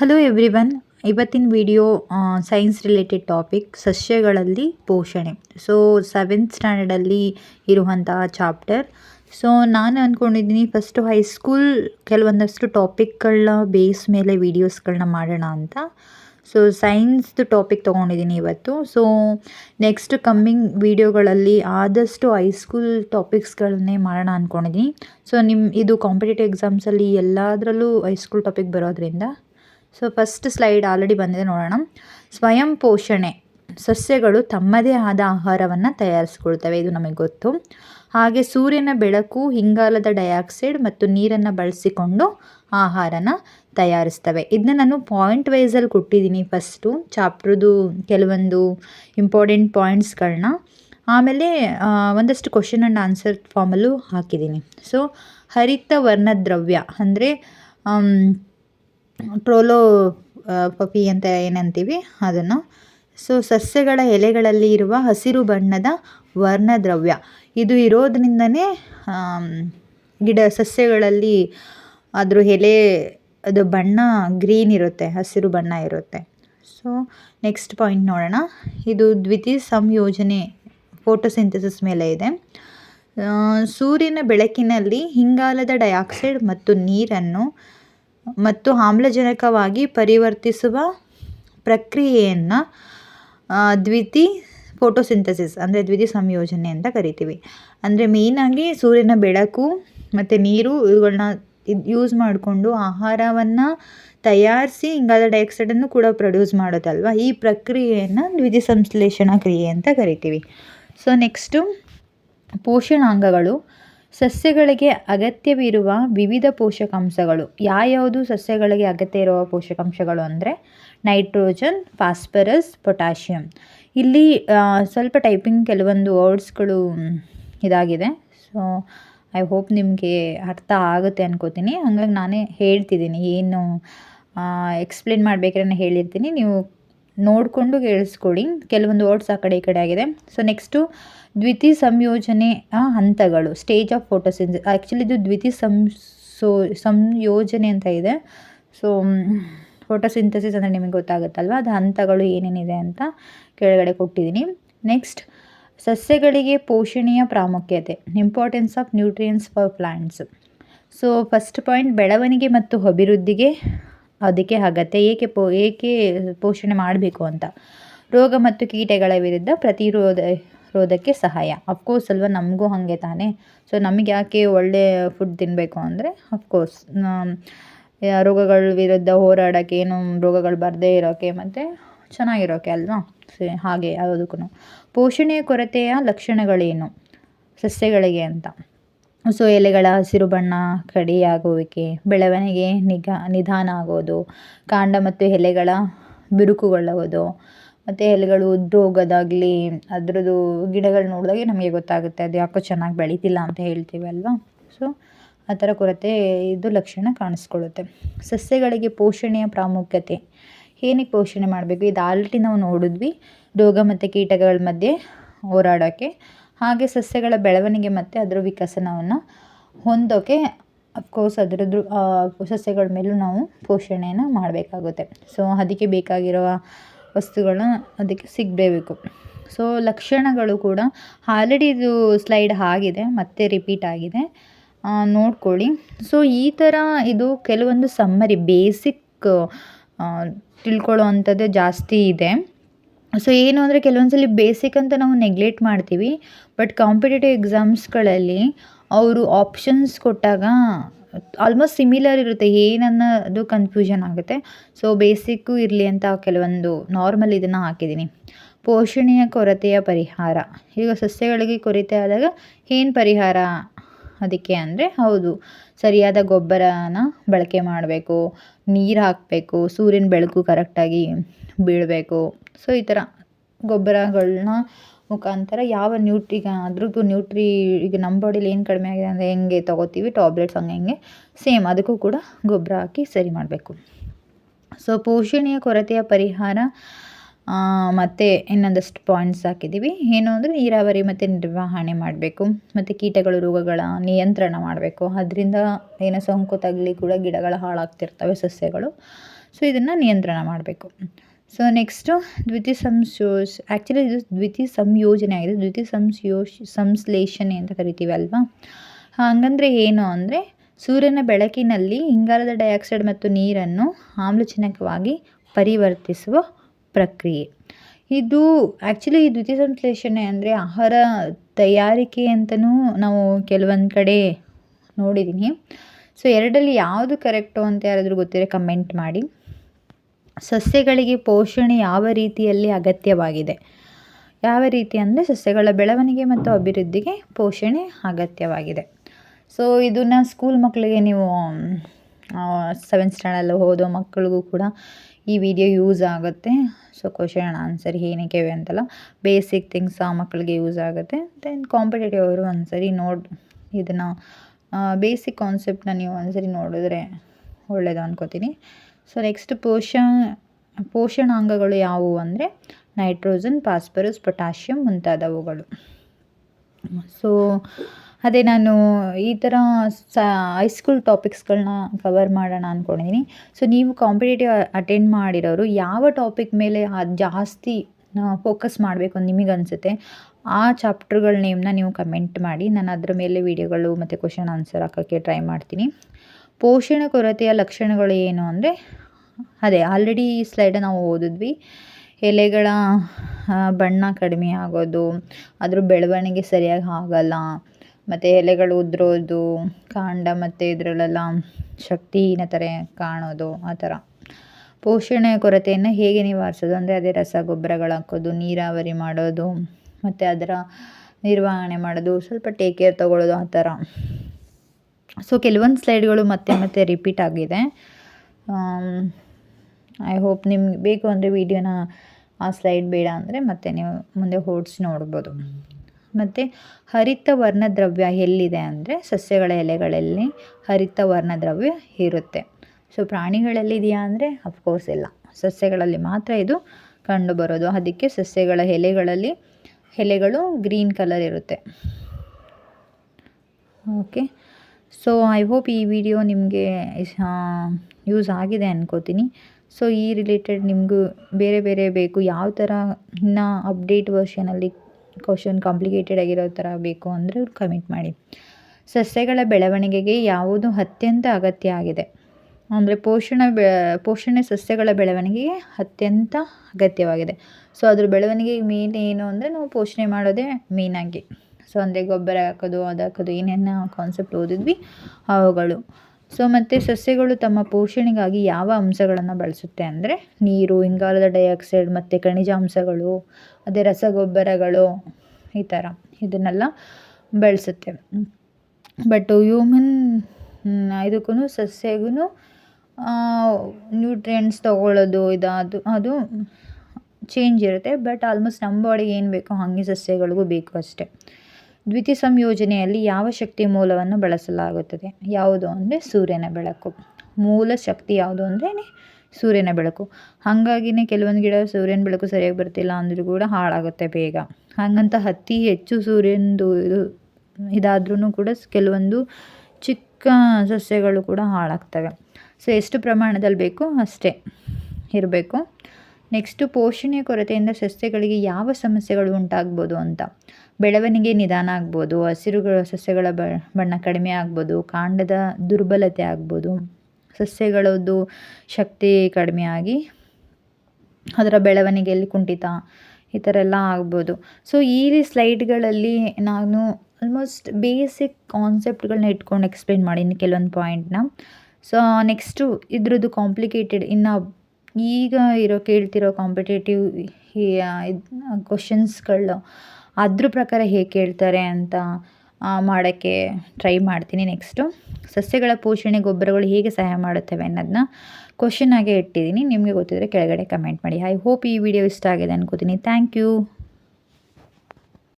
Hello everyone ಇವತ್ತಿನ video science related topic ಸಸ್ಯಗಳಲ್ಲಿ ಪೋಷಣೆ. ಸೊ ಸೆವೆಂತ್ ಸ್ಟ್ಯಾಂಡರ್ಡಲ್ಲಿ ಇರುವಂತಹ ಚಾಪ್ಟರ್ ಸೊ ನಾನು ಅಂದ್ಕೊಂಡಿದ್ದೀನಿ ಫಸ್ಟು ಹೈಸ್ಕೂಲ್ ಕೆಲವೊಂದಷ್ಟು ಟಾಪಿಕ್ಗಳನ್ನ ಬೇಸ್ ಮೇಲೆ ವೀಡಿಯೋಸ್ಗಳನ್ನ ಮಾಡೋಣ ಅಂತ. ಸೊ ಸೈನ್ಸ್ದು ಟಾಪಿಕ್ ತೊಗೊಂಡಿದ್ದೀನಿ ಇವತ್ತು. ಸೊ ನೆಕ್ಸ್ಟ್ ಕಮ್ಮಿಂಗ್ ವೀಡಿಯೋಗಳಲ್ಲಿ ಆದಷ್ಟು ಹೈಸ್ಕೂಲ್ ಟಾಪಿಕ್ಸ್ಗಳನ್ನೇ ಮಾಡೋಣ ಅಂದ್ಕೊಂಡಿದ್ದೀನಿ ಸೊ ನಿಮ್ಮ ಇದು ಕಾಂಪಿಟೇಟಿವ್ ಎಕ್ಸಾಮ್ಸಲ್ಲಿ ಎಲ್ಲದರಲ್ಲೂ ಹೈಸ್ಕೂಲ್ ಟಾಪಿಕ್ ಬರೋದ್ರಿಂದ ಸೊ ಫಸ್ಟ್ ಸ್ಲೈಡ್ ಆಲ್ರೆಡಿ ಬಂದಿದೆ, ನೋಡೋಣ. ಸ್ವಯಂ ಪೋಷಣೆ. ಸಸ್ಯಗಳು ತಮ್ಮದೇ ಆದ ಆಹಾರವನ್ನು ತಯಾರಿಸ್ಕೊಳ್ತವೆ, ಇದು ನಮಗೆ ಗೊತ್ತು. ಹಾಗೆ ಸೂರ್ಯನ ಬೆಳಕು ಹಿಂಗಾಲದ ಡೈಆಕ್ಸೈಡ್ ಮತ್ತು ನೀರನ್ನು ಬಳಸಿಕೊಂಡು ಆಹಾರನ ತಯಾರಿಸ್ತವೆ. ಇದನ್ನ ನಾನು ಪಾಯಿಂಟ್ ವೈಸಲ್ಲಿ ಕೊಟ್ಟಿದ್ದೀನಿ ಫಸ್ಟು ಚಾಪ್ಟ್ರದು ಕೆಲವೊಂದು ಇಂಪಾರ್ಟೆಂಟ್ ಪಾಯಿಂಟ್ಸ್ಗಳನ್ನ ಆಮೇಲೆ ಒಂದಷ್ಟು ಕ್ವಶನ್ ಆ್ಯಂಡ್ ಆನ್ಸರ್ ಫಾರ್ಮಲ್ಲೂ ಹಾಕಿದ್ದೀನಿ. ಸೊ ಹರಿತ ವರ್ಣದ್ರವ್ಯ ಅಂದರೆ ಟ್ರೋಲೋ ಪಪಿ ಅಂತ ಏನಂತೀವಿ ಅದನ್ನು. ಸೊ, ಸಸ್ಯಗಳ ಎಲೆಗಳಲ್ಲಿ ಇರುವ ಹಸಿರು ಬಣ್ಣದ ವರ್ಣದ್ರವ್ಯ. ಇದು ಇರೋದ್ರಿಂದನೇ ಗಿಡ, ಸಸ್ಯಗಳಲ್ಲಿ ಅದ್ರ ಎಲೆ, ಅದು ಬಣ್ಣ ಗ್ರೀನ್ ಇರುತ್ತೆ, ಹಸಿರು ಬಣ್ಣ ಇರುತ್ತೆ. ಸೊ, ನೆಕ್ಸ್ಟ್ ಪಾಯಿಂಟ್ ನೋಡೋಣ. ಇದು ದ್ವಿತೀಯ ಸಂಯೋಜನೆ, ಫೋಟೋಸಿಂಥಸಿಸ್ ಮೇಲೆ ಇದೆ. ಸೂರ್ಯನ ಬೆಳಕಿನಲ್ಲಿ ಇಂಗಾಲದ ಡೈಆಕ್ಸೈಡ್ ಮತ್ತು ನೀರನ್ನು ಮತ್ತು ಆಮ್ಲಜನಕವಾಗಿ ಪರಿವರ್ತಿಸುವ ಪ್ರಕ್ರಿಯೆಯನ್ನು ದ್ವಿತಿ ಫೋಟೋಸಿಂಥಸಿಸ್ ಅಂದರೆ ದ್ವಿತಿ ಸಂಯೋಜನೆ ಅಂತ ಕರಿತೀವಿ. ಅಂದರೆ ಮೇಯ್ನಾಗಿ ಸೂರ್ಯನ ಬೆಳಕು ಮತ್ತು ನೀರು ಇವುಗಳನ್ನ ಯೂಸ್ ಮಾಡಿಕೊಂಡು ಆಹಾರವನ್ನು ತಯಾರಿಸಿ ಇಂಗಾಲ ಡೈಆಕ್ಸೈಡನ್ನು ಕೂಡ ಪ್ರೊಡ್ಯೂಸ್ ಮಾಡೋದಲ್ವ? ಈ ಪ್ರಕ್ರಿಯೆಯನ್ನು ದ್ವಿತಿ ಸಂಶ್ಲೇಷಣಾ ಕ್ರಿಯೆ ಅಂತ ಕರಿತೀವಿ. ಸೊ ನೆಕ್ಸ್ಟು ಪೋಷಣಾಂಗಗಳು. ಸಸ್ಯಗಳಿಗೆ ಅಗತ್ಯವಿರುವ ವಿವಿಧ ಪೋಷಕಾಂಶಗಳು. ಯಾವ್ಯಾವುದು ಸಸ್ಯಗಳಿಗೆ ಅಗತ್ಯ ಇರುವ ಪೋಷಕಾಂಶಗಳು ಅಂದರೆ ನೈಟ್ರೋಜನ್, ಫಾಸ್ಫರಸ್ ಪೊಟ್ಯಾಷಿಯಮ್ ಇಲ್ಲಿ ಸ್ವಲ್ಪ ಟೈಪಿಂಗ್ ಕೆಲವೊಂದು ವರ್ಡ್ಸ್ಗಳು ಇದಾಗಿದೆ. ಸೊ ಐ ಹೋಪ್ ನಿಮಗೆ ಅರ್ಥ ಆಗುತ್ತೆ ಅನ್ಕೋತೀನಿ. ಹಂಗಾಗಿ ನಾನೇ ಹೇಳ್ತಿದ್ದೀನಿ. ಏನು ಎಕ್ಸ್ಪ್ಲೇನ್ ಮಾಡಬೇಕಾದ್ರೆ ಹೇಳಿರ್ತೀನಿ. ನೀವು ನೋಡಿಕೊಂಡು ಕೇಳಿಸ್ಕೊಳ್ಳಿ. ಕೆಲವೊಂದು ವರ್ಡ್ಸ್ ಆ ಕಡೆ ಈ ಕಡೆ ಆಗಿದೆ. ಸೊ ನೆಕ್ಸ್ಟು ದ್ವಿತಿ ಸಂಯೋಜನೆ ಹಂತಗಳು ಸ್ಟೇಜ್ ಆಫ್ ಫೋಟೋಸಿನ್ ಆ್ಯಕ್ಚುಲಿ ಇದು ದ್ವಿತಿ ಸಂಯೋಜನೆ ಅಂತ ಇದೆ. ಸೊ ಫೋಟೋಸಿಂಥಸಿಸ್ ಅಂದರೆ ನಿಮಗೆ ಗೊತ್ತಾಗುತ್ತಲ್ವ? ಅದು ಹಂತಗಳು ಏನೇನಿದೆ ಅಂತ ಕೆಳಗಡೆ ಕೊಟ್ಟಿದ್ದೀನಿ. ನೆಕ್ಸ್ಟ್ ಸಸ್ಯಗಳಿಗೆ ಪೋಷಣೆಯ ಪ್ರಾಮುಖ್ಯತೆ importance of nutrients for plants so first point ಬೆಳವಣಿಗೆ ಮತ್ತು ಅಭಿವೃದ್ಧಿಗೆ. ಅದಕ್ಕೆ ಅಗತ್ಯ, ಏಕೆ ಪೋ, ಏಕೆ ಪೋಷಣೆ ಮಾಡಬೇಕು ಅಂತ. ರೋಗ ಮತ್ತು ಕೀಟಗಳ ವಿರುದ್ಧ ಪ್ರತಿರೋಧ, ರೋಧಕ್ಕೆ ಸಹಾಯ. ಅಫ್ಕೋರ್ಸ್ ಅಲ್ವಾ, ನಮಗೂ ಹಾಗೆ ತಾನೇ. ಸೊ ನಮಗೆ ಯಾಕೆ ಒಳ್ಳೆಯ ಫುಡ್ ತಿನ್ನಬೇಕು ಅಂದರೆ ಅಫ್ಕೋರ್ಸ್ ರೋಗಗಳ ವಿರುದ್ಧ ಹೋರಾಡೋಕ್ಕೆ, ಏನು ರೋಗಗಳು ಬರದೇ ಇರೋಕ್ಕೆ ಮತ್ತು ಚೆನ್ನಾಗಿರೋಕ್ಕೆ ಅಲ್ವಾ? ಸರಿ ಹಾಗೆ ಯಾವುದಕ್ಕೂ ಪೋಷಣೆಯ ಕೊರತೆಯ ಲಕ್ಷಣಗಳೇನು? ಸಸ್ಯಗಳಿಗೆ ಅಂತ. ಸೊ ಎಲೆಗಳ ಹಸಿರು ಬಣ್ಣ ಕಡಿಯಾಗುವಿಕೆ, ಬೆಳವಣಿಗೆ ನಿಗಾ, ನಿಧಾನ ಆಗೋದು, ಕಾಂಡ ಮತ್ತು ಎಲೆಗಳ ಬಿರುಕುಗೊಳ್ಳುವುದು, ಮತ್ತು ಎಲೆಗಳು ಉದ್ರೋಗೋದಾಗಲಿ, ಅದರದ್ದು ಗಿಡಗಳು ನೋಡಿದಾಗೆ ನಮಗೆ ಗೊತ್ತಾಗುತ್ತೆ ಅದು ಯಾಕೋ ಚೆನ್ನಾಗಿ ಬೆಳೀತಿಲ್ಲ ಅಂತ ಹೇಳ್ತೀವಿ ಅಲ್ವಾ? ಸೊ, ಆ ಥರ ಕೊರತೆ ಇದು ಲಕ್ಷಣ ಕಾಣಿಸ್ಕೊಳ್ಳುತ್ತೆ. ಸಸ್ಯಗಳಿಗೆ ಪೋಷಣೆಯ ಪ್ರಾಮುಖ್ಯತೆ. ಏನಕ್ಕೆ ಪೋಷಣೆ ಮಾಡಬೇಕು? ಇದು ಆಲ್ರೆಡಿ ನಾವು ನೋಡಿದ್ವಿ. ರೋಗ ಮತ್ತು ಕೀಟಗಳ ಮಧ್ಯೆ ಹೋರಾಡೋಕ್ಕೆ. ಹಾಗೆ ಸಸ್ಯಗಳ ಬೆಳವಣಿಗೆ ಮತ್ತು ಅದರ ವಿಕಸನವನ್ನು ಹೊಂದೋಕೆ ಅಫ್ಕೋರ್ಸ್ ಅದರದ್ದು ಸಸ್ಯಗಳ ಮೇಲೂ ನಾವು ಪೋಷಣೆಯನ್ನು ಮಾಡಬೇಕಾಗುತ್ತೆ. ಸೊ ಅದಕ್ಕೆ ಬೇಕಾಗಿರುವ ವಸ್ತುಗಳನ್ನ ಅದಕ್ಕೆ ಸಿಗಬೇಕು. ಸೊ ಲಕ್ಷಣಗಳು ಕೂಡ ಆಲ್ರೆಡಿ ಇದು ಸ್ಲೈಡ್ ಆಗಿದೆ, ಮತ್ತೆ ರಿಪೀಟ್ ಆಗಿದೆ. ನೋಡ್ಕೊಳ್ಳಿ. ಸೊ ಈ ಥರ ಇದು ಕೆಲವೊಂದು ಸಮ್ಮರಿ ಬೇಸಿಕ್ ತಿಳ್ಕೊಳ್ಳೋ ಅಂಥದ್ದೇ ಜಾಸ್ತಿ ಇದೆ. ಸೊ ಏನು ಅಂದರೆ ಕೆಲವೊಂದು ಸಲ ಬೇಸಿಕ್ ಅಂತ ನಾವು ನೆಗ್ಲೆಕ್ಟ್ ಮಾಡ್ತೀವಿ ಬಟ್ ಕಾಂಪಿಟೇಟಿವ್ ಎಕ್ಸಾಮ್ಸ್ಗಳಲ್ಲಿ ಅವರು ಆಪ್ಷನ್ಸ್ ಕೊಟ್ಟಾಗ ಆಲ್ಮೋಸ್ಟ್ ಸಿಮಿಲರ್ ಇರುತ್ತೆ, ಏನನ್ನೋದು ಕನ್ಫ್ಯೂಷನ್ ಆಗುತ್ತೆ. ಸೊ ಬೇಸಿಕ್ಕು ಇರಲಿ ಅಂತ ಕೆಲವೊಂದು ನಾರ್ಮಲ್ ಇದನ್ನು ಹಾಕಿದ್ದೀನಿ ಪೋಷಣೆಯ ಕೊರತೆಯ ಪರಿಹಾರ. ಈಗ ಸಸ್ಯಗಳಿಗೆ ಕೊರತೆ ಆದಾಗ ಏನು ಪರಿಹಾರ? ಅದಕ್ಕೆ ಅಂದರೆ ಹೌದು, ಸರಿಯಾದ ಗೊಬ್ಬರನ ಬಳಕೆ ಮಾಡಬೇಕು, ನೀರು ಹಾಕಬೇಕು, ಸೂರ್ಯನ ಬೆಳಕು ಕರೆಕ್ಟಾಗಿ ಬೀಳಬೇಕು. ಸೊ ಈ ಥರ ಗೊಬ್ಬರಗಳನ್ನ ಮುಖಾಂತರ ಯಾವ ನ್ಯೂಟ್ರಿ ಈಗ ಅದ್ರದ್ದು ನ್ಯೂಟ್ರಿ ಈಗ ನಮ್ಮ ಬಾಡಿಲಿ ಏನು ಕಡಿಮೆ ಆಗಿದೆ ಅಂದರೆ ಹೆಂಗೆ ತೊಗೋತೀವಿ ಟಾಬ್ಲೆಟ್ಸ್ ಹಂಗೆ ಹೆಂಗೆ ಸೇಮ್ ಅದಕ್ಕೂ ಕೂಡ ಗೊಬ್ಬರ ಹಾಕಿ ಸರಿ ಮಾಡಬೇಕು. ಸೊ ಪೋಷಣೆಯ ಕೊರತೆಯ ಪರಿಹಾರ ಮತ್ತು ಇನ್ನೊಂದಷ್ಟು ಪಾಯಿಂಟ್ಸ್ ಹಾಕಿದ್ದೀವಿ ಏನು ಅಂದರೆ ನೀರಾವರಿ ಮತ್ತು ನಿರ್ವಹಣೆ ಮಾಡಬೇಕು, ಮತ್ತು ಕೀಟಗಳು, ರೋಗಗಳ ನಿಯಂತ್ರಣ ಮಾಡಬೇಕು. ಅದರಿಂದ ಏನೋ ಸೋಂಕು ತಗಲಿ ಕೂಡ ಗಿಡಗಳು ಹಾಳಾಗ್ತಿರ್ತವೆ, ಸಸ್ಯಗಳು. ಸೊ ಇದನ್ನು ನಿಯಂತ್ರಣ ಮಾಡಬೇಕು. ಸೊ ನೆಕ್ಸ್ಟು ದ್ವಿತೀಯ ಸಂಶೋಷ್ ಆ್ಯಕ್ಚುಲಿ ಇದು ದ್ವಿತೀಯ ಸಂಯೋಜನೆ ಆಗಿದೆ ದ್ವಿತೀಯ ಸಂಶೋಷ್ ಸಂಶ್ಲೇಷಣೆ ಅಂತ ಕರಿತೀವಿ ಅಲ್ವಾ? ಹಾಗಂದ್ರೆ ಏನು ಅಂದರೆ, ಸೂರ್ಯನ ಬೆಳಕಿನಲ್ಲಿ ಇಂಗಾಲದ ಡೈಆಕ್ಸೈಡ್ ಮತ್ತು ನೀರನ್ನು ಆಮ್ಲಜನಕವಾಗಿ ಪರಿವರ್ತಿಸುವ ಪ್ರಕ್ರಿಯೆ. ಇದು ಆ್ಯಕ್ಚುಲಿ ಈ ದ್ವಿತೀಯ ಸಂಶ್ಲೇಷಣೆ ಅಂದರೆ ಆಹಾರ ತಯಾರಿಕೆ ಅಂತಲೂ ನಾವು ಕೆಲವೊಂದು ಕಡೆ ನೋಡಿದ್ದೀನಿ ಸೊ ಎರಡಲ್ಲಿ ಯಾವುದು ಕರೆಕ್ಟು ಅಂತ ಯಾರಾದರೂ ಗೊತ್ತಿದ್ರೆ ಕಮೆಂಟ್ ಮಾಡಿ. ಸಸ್ಯಗಳಿಗೆ ಪೋಷಣೆ ಯಾವ ರೀತಿಯಲ್ಲಿ ಅಗತ್ಯವಾಗಿದೆ? ಯಾವ ರೀತಿ ಅಂದರೆ ಸಸ್ಯಗಳ ಬೆಳವಣಿಗೆ ಮತ್ತು ಅಭಿವೃದ್ಧಿಗೆ ಪೋಷಣೆ ಅಗತ್ಯವಾಗಿದೆ. ಸೊ ಇದನ್ನು ಸ್ಕೂಲ್ ಮಕ್ಕಳಿಗೆ ನೀವು ಸೆವೆಂತ್ ಸ್ಟ್ಯಾಂಡಲ್ಲಿ ಓದೋ ಮಕ್ಕಳಿಗೂ ಕೂಡ ಈ ವಿಡಿಯೋ ಯೂಸ್ ಆಗುತ್ತೆ. ಸೊ ಕ್ವಶನ್ ಆನ್ಸರ್ ಏನಕ್ಕೆ ಅಂತಲ್ಲ ಬೇಸಿಕ್ ಥಿಂಗ್ಸ್ ಆ ಮಕ್ಕಳಿಗೆ ಯೂಸ್ ಆಗುತ್ತೆ. ದೆನ್ ಕಾಂಪಿಟೇಟಿವ್ ಅವರು ಒಂದ್ಸರಿ ನೋಡಿ, ಇದನ್ನು ಬೇಸಿಕ್ ಕಾನ್ಸೆಪ್ಟನ್ನ ನೀವು ಒಂದ್ಸರಿ ನೋಡಿದ್ರೆ ಒಳ್ಳೆಯದು ಅನ್ಕೋತೀನಿ. ಸೊ ನೆಕ್ಸ್ಟ್ ಪೋಷ ಪೋಷಣಾಂಗಗಳು ಯಾವುವು ಅಂದರೆ ನೈಟ್ರೋಜನ್ ಫಾಸ್ಫರಸ್ ಪೊಟ್ಯಾಷಿಯಂ ಮುಂತಾದವುಗಳು. ಸೊ ಅದೇ ನಾನು ಈ ಥರ ಸ ಹೈಸ್ಕೂಲ್ ಟಾಪಿಕ್ಸ್ಗಳನ್ನ ಕವರ್ ಮಾಡೋಣ ಅಂದ್ಕೊಂಡಿದ್ದೀನಿ ಸೊ ನೀವು ಕಾಂಪಿಟೇಟಿವ್ ಅಟೆಂಡ್ ಮಾಡಿರೋರು ಯಾವ ಟಾಪಿಕ್ ಮೇಲೆ ಜಾಸ್ತಿ ಫೋಕಸ್ ಮಾಡಬೇಕು ನಿಮಗೆ ಅನಿಸುತ್ತೆ, ಆ ಚಾಪ್ಟರ್ಗಳ ನೇಮ್ನ ನೀವು ಕಮೆಂಟ್ ಮಾಡಿ. ನಾನು ಅದರ ಮೇಲೆ ವೀಡಿಯೋಗಳು ಮತ್ತು ಕ್ವಶನ್ ಆನ್ಸರ್ ಹಾಕೋಕ್ಕೆ ಟ್ರೈ ಮಾಡ್ತೀನಿ. ಪೋಷಣ ಕೊರತೆಯ ಲಕ್ಷಣಗಳು ಏನು ಅಂದರೆ ಅದೇ ಆಲ್ರೆಡಿ ಈ ಸ್ಲೈಡ್ ನಾವು ಓದಿದ್ವಿ. ಎಲೆಗಳ ಬಣ್ಣ ಕಡಿಮೆ ಆಗೋದು, ಅದ್ರ ಬೆಳವಣಿಗೆ ಸರಿಯಾಗಿ ಆಗಲ್ಲ, ಮತ್ತು ಎಲೆಗಳು ಉದುರೋದು, ಕಾಂಡ ಮತ್ತು ಇದರಲ್ಲೆಲ್ಲ ಶಕ್ತಿಹೀನ ಥರ ಕಾಣೋದು, ಆ ಥರ ಪೋಷಣೆ ಕೊರತೆಯನ್ನು ಹೇಗೆ ನಿವಾರಿಸೋದು? ಅಂದರೆ ಅದೇ ರಸಗೊಬ್ಬರಗಳು ಹಾಕೋದು, ನೀರಾವರಿ ಮಾಡೋದು, ಮತ್ತು ಅದರ ನಿರ್ವಹಣೆ ಮಾಡೋದು, ಸ್ವಲ್ಪ ಟೇಕ್ ಕೇರ್ ತೊಗೊಳ್ಳೋದು, ಆ ಥರ ಸೊ ಕೆಲವೊಂದು ಸ್ಲೈಡ್ಗಳು ಮತ್ತೆ ಮತ್ತೆ ರಿಪೀಟ್ ಆಗಿದೆ. ಐ ಹೋಪ್ ನಿಮ್ಗೆ ಬೇಕು ಅಂದರೆ ವೀಡಿಯೋನ ಆ ಸ್ಲೈಡ್ ಬೇಡ ಅಂದರೆ ಮತ್ತೆ ನೀವು ಮುಂದೆ ಓಡಿಸಿ ನೋಡ್ಬೋದು. ಮತ್ತು ಹರಿತ ವರ್ಣದ್ರವ್ಯ ಎಲ್ಲಿದೆ ಅಂದರೆ ಸಸ್ಯಗಳ ಎಲೆಗಳಲ್ಲಿ ಹರಿತ ವರ್ಣದ್ರವ್ಯ ಇರುತ್ತೆ. ಸೊ ಪ್ರಾಣಿಗಳಲ್ಲಿ ಇದೆಯಾ ಅಂದರೆ? ಅಫ್ಕೋರ್ಸ್ ಇಲ್ಲ. ಸಸ್ಯಗಳಲ್ಲಿ ಮಾತ್ರ ಇದು ಕಂಡುಬರೋದು. ಅದಕ್ಕೆ ಸಸ್ಯಗಳ ಎಲೆಗಳಲ್ಲಿ ಎಲೆಗಳು ಗ್ರೀನ್ ಕಲರ್ ಇರುತ್ತೆ. ಓಕೆ ಸೊ ಐ ಹೋಪ್ ಈ ವಿಡಿಯೋ ನಿಮಗೆ ಯೂಸ್ ಆಗಿದೆ ಅನ್ಕೋತೀನಿ. ಸೊ ಈ ರಿಲೇಟೆಡ್ ನಿಮಗೂ ಬೇರೆ ಬೇರೆ ಬೇಕು. ಯಾವ ಥರ ಇನ್ನೂ ಅಪ್ಡೇಟ್ ವರ್ಷನಲ್ಲಿ ಕ್ವಶನ್ ಕಾಂಪ್ಲಿಕೇಟೆಡ್ ಆಗಿರೋ ಥರ ಬೇಕು ಅಂದರೆ ಕಮೆಂಟ್ ಮಾಡಿ. ಸಸ್ಯಗಳ ಬೆಳವಣಿಗೆಗೆ ಯಾವುದು ಅತ್ಯಂತ ಅಗತ್ಯ ಆಗಿದೆ? ಅಂದರೆ ಪೋಷಣ ಬೆ, ಪೋಷಣೆ ಸಸ್ಯಗಳ ಬೆಳವಣಿಗೆಗೆ ಅತ್ಯಂತ ಅಗತ್ಯವಾಗಿದೆ. ಸೊ ಅದ್ರ ಬೆಳವಣಿಗೆ ಮೇನ್ ಏನು ಅಂದರೆ ನಾವು ಪೋಷಣೆ ಮಾಡೋದೇ ಮೇಯ್ನಾಗಿ ಸೊ ಅಂದರೆ ಗೊಬ್ಬರ ಹಾಕೋದು, ಅದು ಹಾಕೋದು, ಏನೇನು ಕಾನ್ಸೆಪ್ಟ್ ಓದಿದ್ವಿ ಅವುಗಳು. ಸೊ ಮತ್ತು ಸಸ್ಯಗಳು ತಮ್ಮ ಪೋಷಣೆಗಾಗಿ ಯಾವ ಅಂಶಗಳನ್ನು ಬಳಸುತ್ತೆ ಅಂದರೆ ನೀರು, ಇಂಗಾಲದ ಡೈಆಕ್ಸೈಡ್, ಮತ್ತು ಖನಿಜಾಂಶಗಳು, ಅದೇ ರಸಗೊಬ್ಬರಗಳು ಈ ಥರ ಇದನ್ನೆಲ್ಲ ಬಳಸುತ್ತೆ. ಬಟ್ ಹ್ಯೂಮನ್ ಇದಕ್ಕೂ ಸಸ್ಯಗೂ ನ್ಯೂಟ್ರಿಯೆಂಟ್ಸ್ ತೊಗೊಳ್ಳೋದು, ಇದು ಅದು ಅದು ಚೇಂಜ್ ಇರುತ್ತೆ. ಬಟ್ ಆಲ್ಮೋಸ್ಟ್ ನಮ್ಮ ಬಾಡಿಗೆ ಏನು ಬೇಕೋ ಹಾಗೆ ಸಸ್ಯಗಳಿಗೂ ಬೇಕು ಅಷ್ಟೇ. ದ್ವಿತೀಯ ಸಂಯೋಜನೆಯಲ್ಲಿ ಯಾವ ಶಕ್ತಿ ಮೂಲವನ್ನು ಬಳಸಲಾಗುತ್ತದೆ? ಯಾವುದು ಅಂದರೆ ಸೂರ್ಯನ ಬೆಳಕು. ಮೂಲ ಶಕ್ತಿ ಯಾವುದು ಅಂದರೆ ಸೂರ್ಯನ ಬೆಳಕು. ಹಾಗಾಗಿನೇ ಕೆಲವೊಂದು ಗಿಡ ಸೂರ್ಯನ ಬೆಳಕು ಸರಿಯಾಗಿ ಬರ್ತಿಲ್ಲ ಅಂದರೂ ಕೂಡ ಹಾಳಾಗುತ್ತೆ ಬೇಗ. ಹಾಗಂತ ಅತಿ ಹೆಚ್ಚು ಸೂರ್ಯನದು ಇದು ಇದಾದ್ರೂ ಕೂಡ ಕೆಲವೊಂದು ಚಿಕ್ಕ ಸಸ್ಯಗಳು ಕೂಡ ಹಾಳಾಗ್ತವೆ. ಸೊ ಎಷ್ಟು ಪ್ರಮಾಣದಲ್ಲಿ ಬೇಕು ಅಷ್ಟೇ ಇರಬೇಕು. ನೆಕ್ಸ್ಟು ಪೋಷಣೆಯ ಕೊರತೆಯಿಂದ ಸಸ್ಯಗಳಿಗೆ ಯಾವ ಸಮಸ್ಯೆಗಳು ಉಂಟಾಗ್ಬೋದು ಅಂತ. ಬೆಳವಣಿಗೆ ನಿಧಾನ ಆಗ್ಬೋದು, ಹಸಿರುಗಳ ಸಸ್ಯಗಳ ಬಣ್ಣ ಕಡಿಮೆ ಆಗ್ಬೋದು, ಕಾಂಡದ ದುರ್ಬಲತೆ ಆಗ್ಬೋದು, ಸಸ್ಯಗಳದ್ದು ಶಕ್ತಿ ಕಡಿಮೆ ಆಗಿ ಅದರ ಬೆಳವಣಿಗೆಯಲ್ಲಿ ಕುಂಠಿತ ಈ ಥರ ಎಲ್ಲ ಆಗ್ಬೋದು. ಸೊ ಈ ಸ್ಲೈಡ್ಗಳಲ್ಲಿ ನಾನು ಆಲ್ಮೋಸ್ಟ್ ಬೇಸಿಕ್ ಕಾನ್ಸೆಪ್ಟ್ಗಳನ್ನ ಇಟ್ಕೊಂಡು ಎಕ್ಸ್ಪ್ಲೇನ್ ಮಾಡೀನಿ ಕೆಲವೊಂದು ಪಾಯಿಂಟ್ನ ಸೊ ನೆಕ್ಸ್ಟು ಇದ್ರದ್ದು ಕಾಂಪ್ಲಿಕೇಟೆಡ್ ಇನ್ನು ಈಗ ಇರೋ ಕೇಳ್ತಿರೋ ಕಾಂಪಿಟೇಟಿವ್ ಕ್ವಶನ್ಸ್ಗಳು ಅದ್ರ ಪ್ರಕಾರ ಹೇಗೆ ಕೇಳ್ತಾರೆ ಅಂತ ಮಾಡೋಕ್ಕೆ ಟ್ರೈ ಮಾಡ್ತೀನಿ ನೆಕ್ಸ್ಟು ಸಸ್ಯಗಳ ಪೋಷಣೆ ಗೊಬ್ಬರಗಳು ಹೇಗೆ ಸಹಾಯ ಮಾಡುತ್ತವೆ ಅನ್ನೋದನ್ನ ಕ್ವಶನ್ ಆಗೇ ಇಟ್ಟಿದ್ದೀನಿ. ನಿಮಗೆ ಗೊತ್ತಿದ್ರೆ ಕೆಳಗಡೆ ಕಮೆಂಟ್ ಮಾಡಿ. ಐ ಹೋಪ್ ಈ ವಿಡಿಯೋ ಇಷ್ಟ ಆಗಿದೆ ಅನ್ಕೋತೀನಿ. Thank you